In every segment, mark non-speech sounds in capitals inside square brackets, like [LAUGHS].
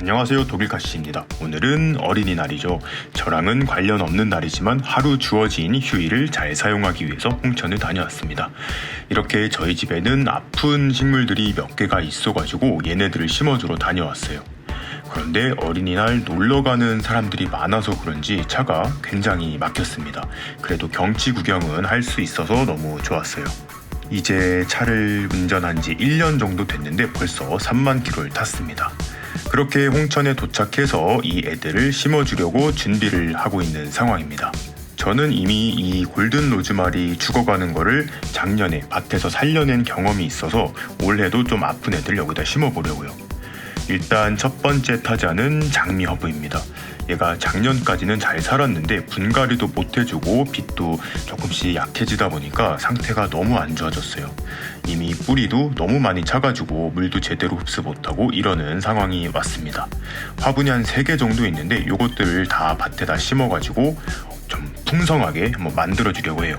안녕하세요 독일카씨입니다. 오늘은 어린이날이죠. 저랑은 관련 없는 날이지만 하루 주어진 휴일을 잘 사용하기 위해서 홍천을 다녀왔습니다. 이렇게 저희 집에는 아픈 식물들이 몇 개가 있어가지고 얘네들을 심어주러 다녀왔어요. 그런데 어린이날 놀러 가는 사람들이 많아서 그런지 차가 굉장히 막혔습니다. 그래도 경치 구경은 할 수 있어서 너무 좋았어요. 이제 차를 운전한 지 1년 정도 됐는데 벌써 3만 킬로를 탔습니다. 그렇게 홍천에 도착해서 이 애들을 심어주려고 준비를 하고 있는 상황입니다. 저는 이미 이 골든 로즈마리 죽어가는 거를 작년에 밭에서 살려낸 경험이 있어서 올해도 좀 아픈 애들 여기다 심어보려고요. 일단 첫 번째 타자는 장미 허브입니다. 얘가 작년까지는 잘 살았는데 분갈이도 못 해주고 빛도 조금씩 약해지다 보니까 상태가 너무 안 좋아졌어요. 이미 뿌리도 너무 많이 차가지고 물도 제대로 흡수 못하고 이러는 상황이 왔습니다. 화분이 한 3개 정도 있는데 요것들을 다 밭에다 심어가지고 좀 풍성하게 한번 만들어 주려고 해요.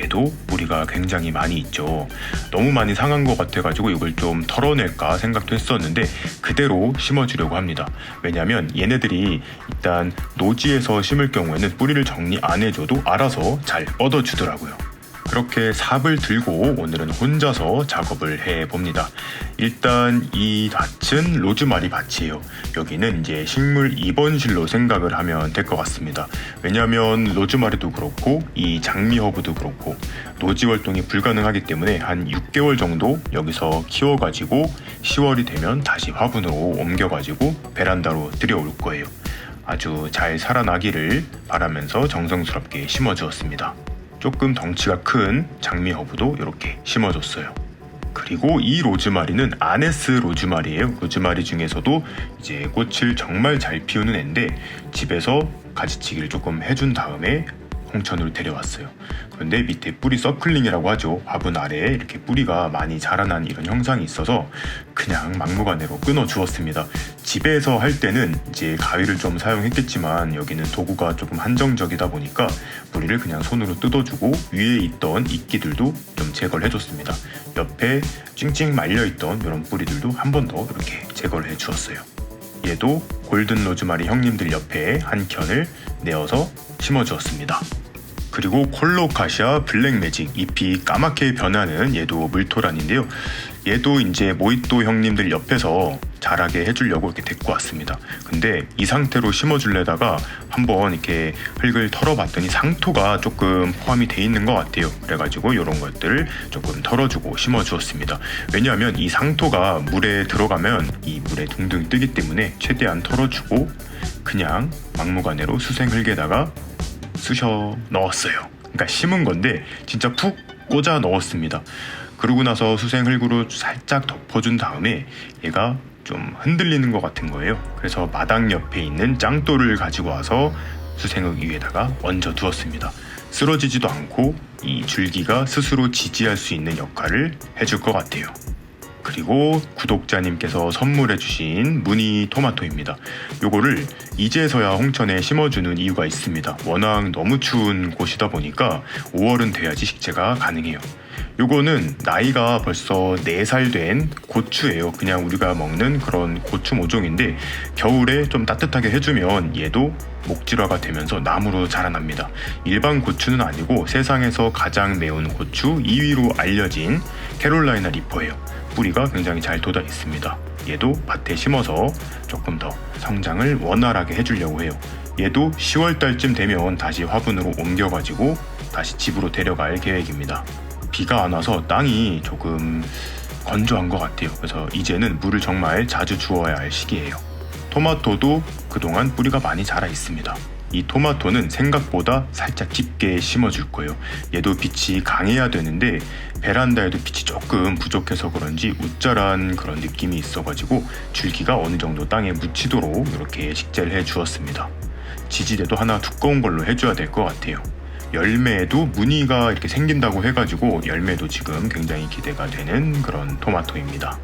얘도 뿌리가 굉장히 많이 있죠. 너무 많이 상한 것 같아가지고 이걸 좀 털어낼까 생각도 했었는데 그대로 심어주려고 합니다. 왜냐면 얘네들이 일단 노지에서 심을 경우에는 뿌리를 정리 안 해줘도 알아서 잘 뻗어주더라고요. 그렇게 삽을 들고 오늘은 혼자서 작업을 해 봅니다. 일단 이 밭은 로즈마리 밭이에요. 여기는 이제 식물 입원실로 생각을 하면 될 것 같습니다. 왜냐하면 로즈마리도 그렇고 이 장미 허브도 그렇고 노지 활동이 불가능하기 때문에 한 6개월 정도 여기서 키워가지고 10월이 되면 다시 화분으로 옮겨가지고 베란다로 들여올 거예요. 아주 잘 살아나기를 바라면서 정성스럽게 심어주었습니다. 조금 덩치가 큰 장미 허브도 이렇게 심어줬어요. 그리고 이 로즈마리는 아네스 로즈마리예요. 로즈마리 중에서도 이제 꽃을 정말 잘 피우는 애인데 집에서 가지치기를 조금 해준 다음에 홍천으로 데려왔어요. 그런데 밑에 뿌리 서클링이라고 하죠. 화분 아래에 이렇게 뿌리가 많이 자라난 이런 형상이 있어서 그냥 막무가내로 끊어 주었습니다. 집에서 할 때는 이제 가위를 좀 사용했겠지만 여기는 도구가 조금 한정적이다 보니까 뿌리를 그냥 손으로 뜯어주고 위에 있던 이끼들도 좀 제거를 해줬습니다. 옆에 찡찡 말려있던 이런 뿌리들도 한 번 더 이렇게 제거를 해주었어요. 얘도 골든 로즈마리 형님들 옆에 한 켠을 내어서 심어주었습니다. 그리고 콜로카시아 블랙매직 잎이 까맣게 변하는 얘도 물토란인데요. 얘도 이제 모히또 형님들 옆에서 자라게 해주려고 이렇게 데리고 왔습니다. 근데 이 상태로 심어줄래다가 한번 이렇게 흙을 털어봤더니 상토가 조금 포함이 돼 있는 것 같아요. 그래가지고 이런 것들을 조금 털어주고 심어주었습니다. 왜냐하면 이 상토가 물에 들어가면 이 물에 둥둥 뜨기 때문에 최대한 털어주고 그냥 막무가내로 수생 흙에다가 쑤셔 넣었어요. 그러니까 심은 건데 진짜 푹 꽂아 넣었습니다. 그러고 나서 수생 흙으로 살짝 덮어준 다음에 얘가 좀 흔들리는 것 같은 거예요. 그래서 마당 옆에 있는 짱돌을 가지고 와서 수생흙 위에다가 얹어 두었습니다. 쓰러지지도 않고 이 줄기가 스스로 지지할 수 있는 역할을 해줄 것 같아요. 그리고 구독자님께서 선물해주신 무늬 토마토입니다. 요거를 이제서야 홍천에 심어주는 이유가 있습니다. 워낙 너무 추운 곳이다 보니까 5월은 돼야지 식재가 가능해요. 요거는 나이가 벌써 4살 된 고추예요. 그냥 우리가 먹는 그런 고추 모종인데 겨울에 좀 따뜻하게 해주면 얘도 목질화가 되면서 나무로 자라납니다. 일반 고추는 아니고 세상에서 가장 매운 고추 2위로 알려진 캐롤라이나 리퍼예요. 뿌리가 굉장히 잘 돋아 있습니다. 얘도 밭에 심어서 조금 더 성장을 원활하게 해주려고 해요. 얘도 10월 달쯤 되면 다시 화분으로 옮겨가지고 다시 집으로 데려갈 계획입니다. 비가 안 와서 땅이 조금 건조한 것 같아요. 그래서 이제는 물을 정말 자주 주어야 할 시기예요. 토마토도 그동안 뿌리가 많이 자라 있습니다. 이 토마토는 생각보다 살짝 깊게 심어줄 거예요. 얘도 빛이 강해야 되는데 베란다에도 빛이 조금 부족해서 그런지 우짜란 그런 느낌이 있어가지고 줄기가 어느 정도 땅에 묻히도록 이렇게 식재를 해 주었습니다. 지지대도 하나 두꺼운 걸로 해줘야 될 것 같아요. 열매에도 무늬가 이렇게 생긴다고 해가지고 열매도 지금 굉장히 기대가 되는 그런 토마토입니다.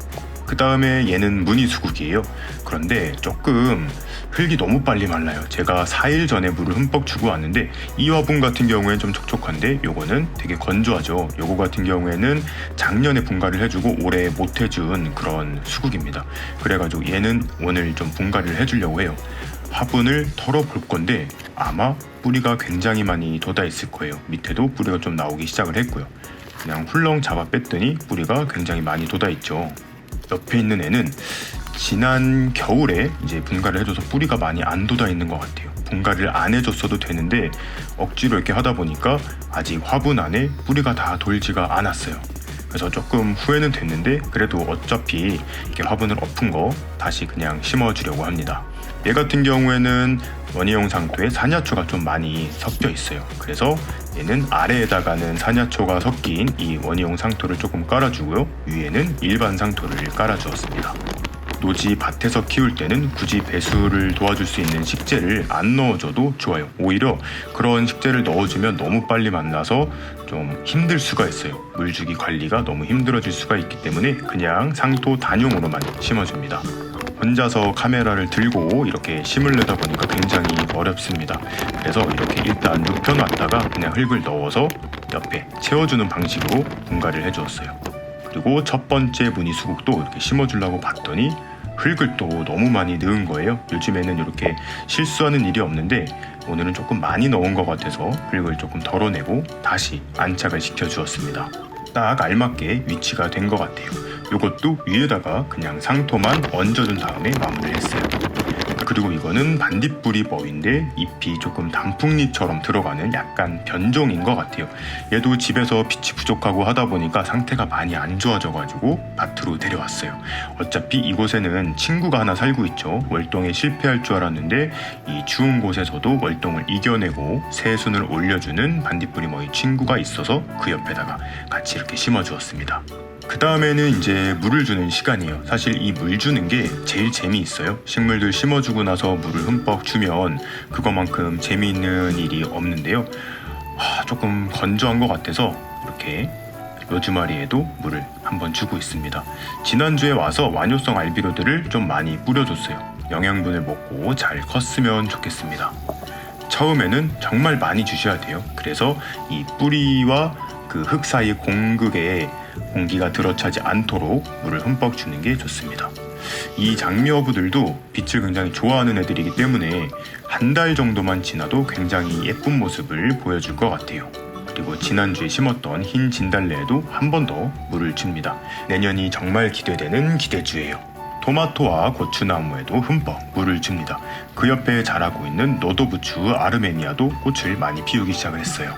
그 다음에 얘는 무늬수국이에요. 그런데 조금 흙이 너무 빨리 말라요. 제가 4일 전에 물을 흠뻑 주고 왔는데 이 화분 같은 경우에는 좀 촉촉한데 요거는 되게 건조하죠. 요거 같은 경우에는 작년에 분갈이를 해주고 올해 못 해준 그런 수국입니다. 그래가지고 얘는 오늘 좀 분갈이를 해주려고 해요. 화분을 털어볼 건데 아마 뿌리가 굉장히 많이 돋아 있을 거예요. 밑에도 뿌리가 좀 나오기 시작을 했고요. 그냥 훌렁 잡아 뺐더니 뿌리가 굉장히 많이 돋아 있죠. 옆에 있는 애는 지난 겨울에 이제 분갈이를 해줘서 뿌리가 많이 안 돋아 있는 것 같아요. 분갈이를 안 해줬어도 되는데 억지로 이렇게 하다 보니까 아직 화분 안에 뿌리가 다 돌지가 않았어요. 그래서 조금 후회는 됐는데 그래도 어차피 이렇게 화분을 엎은 거 다시 그냥 심어주려고 합니다. 얘 같은 경우에는 원희용 상토에 산야초가 좀 많이 섞여 있어요. 그래서 얘는 아래에다가는 산야초가 섞인 이 원희용 상토를 조금 깔아주고요. 위에는 일반 상토를 깔아주었습니다. 노지 밭에서 키울 때는 굳이 배수를 도와줄 수 있는 식재를 안 넣어줘도 좋아요. 오히려 그런 식재를 넣어주면 너무 빨리 만나서 좀 힘들 수가 있어요. 물주기 관리가 너무 힘들어질 수가 있기 때문에 그냥 상토 단용으로만 심어줍니다. 혼자서 카메라를 들고 이렇게 심으려다 보니까 굉장히 어렵습니다. 그래서 이렇게 일단 눕혀놨다가 그냥 흙을 넣어서 옆에 채워주는 방식으로 분갈이를 해주었어요. 그리고 첫 번째 무늬 수국도 이렇게 심어주려고 봤더니 흙을 또 너무 많이 넣은 거예요. 요즘에는 이렇게 실수하는 일이 없는데 오늘은 조금 많이 넣은 것 같아서 흙을 조금 덜어내고 다시 안착을 시켜주었습니다. 딱 알맞게 위치가 된 것 같아요. 이것도 위에다가 그냥 상토만 얹어준 다음에 마무리를 했어요. 그리고 이거는 반딧불이 버인데 잎이 조금 단풍잎처럼 들어가는 약간 변종인 것 같아요. 얘도 집에서 빛이 부족하고 하다 보니까 상태가 많이 안 좋아져가지고 밭으로 데려왔어요. 어차피 이곳에는 친구가 하나 살고 있죠. 월동에 실패할 줄 알았는데 이 추운 곳에서도 월동을 이겨내고 새순을 올려주는 반딧불이 머이 친구가 있어서 그 옆에다가 같이 이렇게 심어주었습니다. 그 다음에는 이제 물을 주는 시간이에요. 사실 이 물 주는 게 제일 재미있어요. 식물들 심어주고 나서 물을 흠뻑 주면 그거만큼 재미있는 일이 없는데요. 아, 조금 건조한 것 같아서 이렇게 로즈마리에도 물을 한번 주고 있습니다. 지난주에 와서 완효성 알비로들을 좀 많이 뿌려줬어요. 영양분을 먹고 잘 컸으면 좋겠습니다. 처음에는 정말 많이 주셔야 돼요. 그래서 이 뿌리와 그 흙 사이 공극에 공기가 들어차지 않도록 물을 흠뻑 주는 게 좋습니다. 이 장미어부들도 빛을 굉장히 좋아하는 애들이기 때문에 한 달 정도만 지나도 굉장히 예쁜 모습을 보여줄 것 같아요. 그리고 지난주에 심었던 흰 진달래에도 한 번 더 물을 줍니다. 내년이 정말 기대되는 기대주예요. 토마토와 고추나무에도 흠뻑 물을 줍니다. 그 옆에 자라고 있는 노도부추 아르메니아도 꽃을 많이 피우기 시작을 했어요.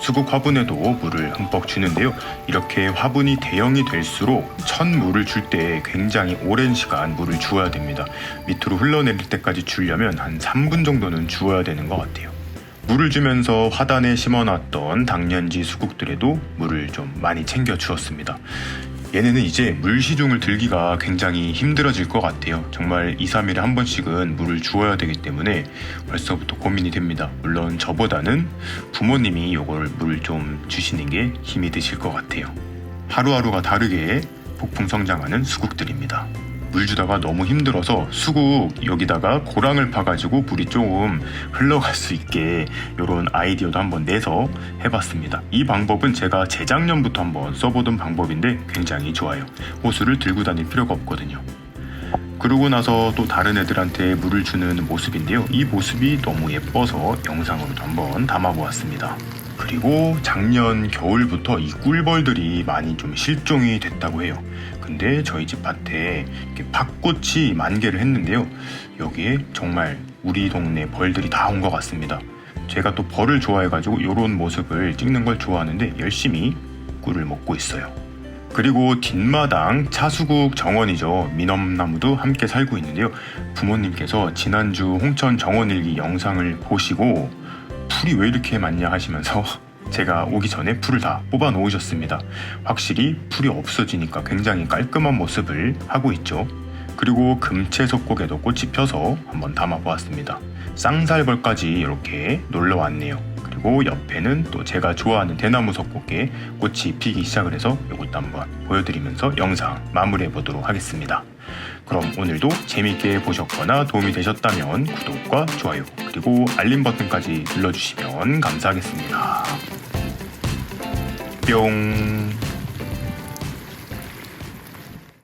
수국 화분에도 물을 흠뻑 주는데요. 이렇게 화분이 대형이 될수록 첫 물을 줄 때 굉장히 오랜 시간 물을 주어야 됩니다. 밑으로 흘러내릴 때까지 주려면 한 3분 정도는 주어야 되는 것 같아요. 물을 주면서 화단에 심어놨던 당년지 수국들에도 물을 좀 많이 챙겨 주었습니다. 얘네는 이제 물 시중을 들기가 굉장히 힘들어질 것 같아요. 정말 2, 3일에 한 번씩은 물을 주어야 되기 때문에 벌써부터 고민이 됩니다. 물론 저보다는 부모님이 이걸 물을 좀 주시는 게 힘이 드실 것 같아요. 하루하루가 다르게 폭풍 성장하는 수국들입니다. 물 주다가 너무 힘들어서 수국 여기다가 고랑을 파가지고 물이 조금 흘러갈 수 있게 이런 아이디어도 한번 내서 해봤습니다. 이 방법은 제가 재작년부터 한번 써보던 방법인데 굉장히 좋아요. 호수를 들고 다닐 필요가 없거든요. 그러고 나서 또 다른 애들한테 물을 주는 모습인데요. 이 모습이 너무 예뻐서 영상으로도 한번 담아보았습니다. 그리고 작년 겨울부터 이 꿀벌들이 많이 좀 실종이 됐다고 해요. 근데 저희 집 밭에 이렇게 팥꽃이 만개를 했는데요. 여기에 정말 우리 동네 벌들이 다 온 것 같습니다. 제가 또 벌을 좋아해가지고 이런 모습을 찍는 걸 좋아하는데 열심히 꿀을 먹고 있어요. 그리고 뒷마당 차수국 정원이죠. 미넘나무도 함께 살고 있는데요. 부모님께서 지난주 홍천 정원일기 영상을 보시고 풀이 왜 이렇게 많냐 하시면서 [LAUGHS] 제가 오기 전에 풀을 다 뽑아 놓으셨습니다. 확실히 풀이 없어지니까 굉장히 깔끔한 모습을 하고 있죠. 그리고 금채석곡에도 꽃이 펴서 한번 담아 보았습니다. 쌍살벌까지 이렇게 놀러 왔네요. 그리고 옆에는 또 제가 좋아하는 대나무 석고에 꽃이 피기 시작을 해서 이것도 한번 보여드리면서 영상 마무리해 보도록 하겠습니다. 그럼 오늘도 재밌게 보셨거나 도움이 되셨다면 구독과 좋아요 그리고 알림 버튼까지 눌러주시면 감사하겠습니다. 뿅